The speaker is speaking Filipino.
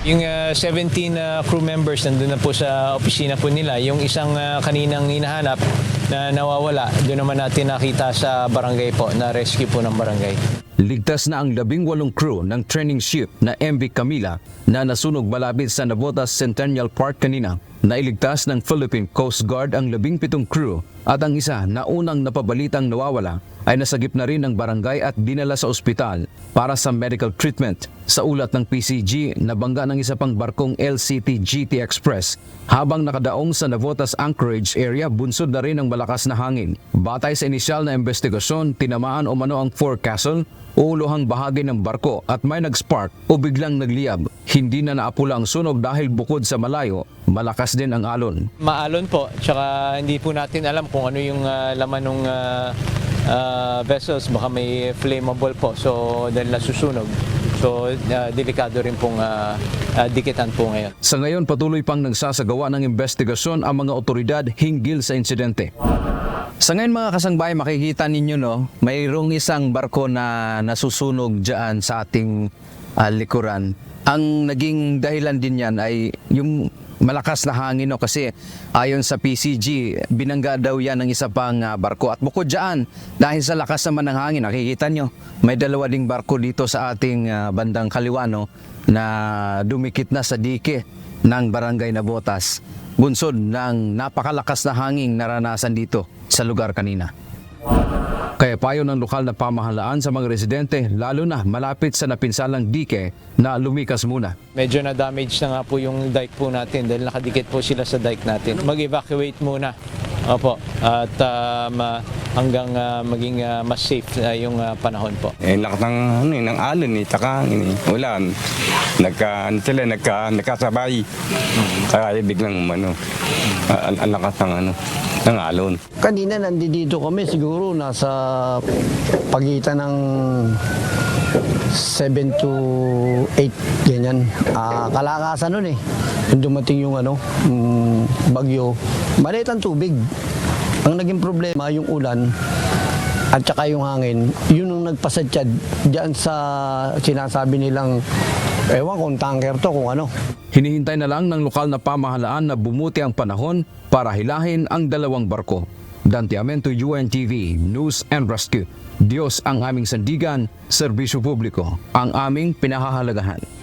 Yung ah, 17 ah, crew members nandun na po sa opisina po nila. Yung isang ah, kaninang hinahanap na nawawala, doon naman natin nakita sa barangay po, na rescue po ng barangay. Ligtas na ang labing walong crew ng training ship na MV Camila na nasunog malapit sa Navotas Centennial Park kanina. Nailigtas ng Philippine Coast Guard ang labing pitong crew at ang isa na unang napabalitang nawawala ay nasagip na rin ng barangay at dinala sa ospital para sa medical treatment. Sa ulat ng PCG, nabangga ng isa pang barkong LCT GT Express habang nakadaong sa Navotas Anchorage area bunsod na rin ng malakas na hangin. Batay sa inisyal na investigasyon, tinamaan o mano ang forecastle ulohang bahagi ng barko at may nag-spark o biglang nagliyab. Hindi na naapula ang sunog dahil bukod sa malayo, malakas din ang alon. Maalon po, tsaka hindi po natin alam kung ano yung ah, laman ng vessels. Baka may flammable po, so dahil nasusunog. So, ah, delikado rin pong ah, ah, dikitan po ngayon. Sa ngayon, patuloy pang nagsasagawa ng investigasyon ang mga otoridad hinggil sa insidente. Sa ngayon mga kasangbahay, makikita ninyo no, mayroong isang barko na nasusunog dyan sa ating ah, likuran. Ang naging dahilan din yan ay yung malakas na hangin no kasi ayon sa PCG binangga daw yan ng isa pang ah, barko. At bukod diyan dahil sa lakas naman ng hangin nakikita nyo may dalawa ding barko dito sa ating ah, bandang kaliwa no na dumikit na sa dike ng barangay na Botas. Bunsod ng napakalakas na hangin naranasan dito sa lugar kanina. Kaya payo ng lokal na pamahalaan sa mga residente lalo na malapit sa napinsalang dike na lumikas muna. Medyo na-damage na nga po yung dike po natin dahil nakadikit po sila sa dike natin. Mag-evacuate muna. Opo. At um, ah, hanggang ah, maging ah, mas safe ah, yung ah, panahon po. Eh, lakas ng, ano, eh, ng alon eh, taka, eh, ulan. Nagka, ano sila, nagka, nagkasabay. Kaya biglang, ano, ah, ang, ang lakas ng, ano, ng alon. Kanina nandito kami siguro nasa pagitan ng 7 to 8 ganyan. Ah, kalakasan nun eh. Yung dumating yung ano, mm, bagyo. Maliit ang tubig. Ang naging problema yung ulan at saka yung hangin, yun ang nagpasadyad diyan sa sinasabi nilang ewan kung tanker to kung ano. Hinihintay na lang ng lokal na pamahalaan na bumuti ang panahon para hilahin ang dalawang barko. Dante Amento, UNTV, News and Rescue. Diyos ang aming sandigan, serbisyo publiko, ang aming pinahahalagahan.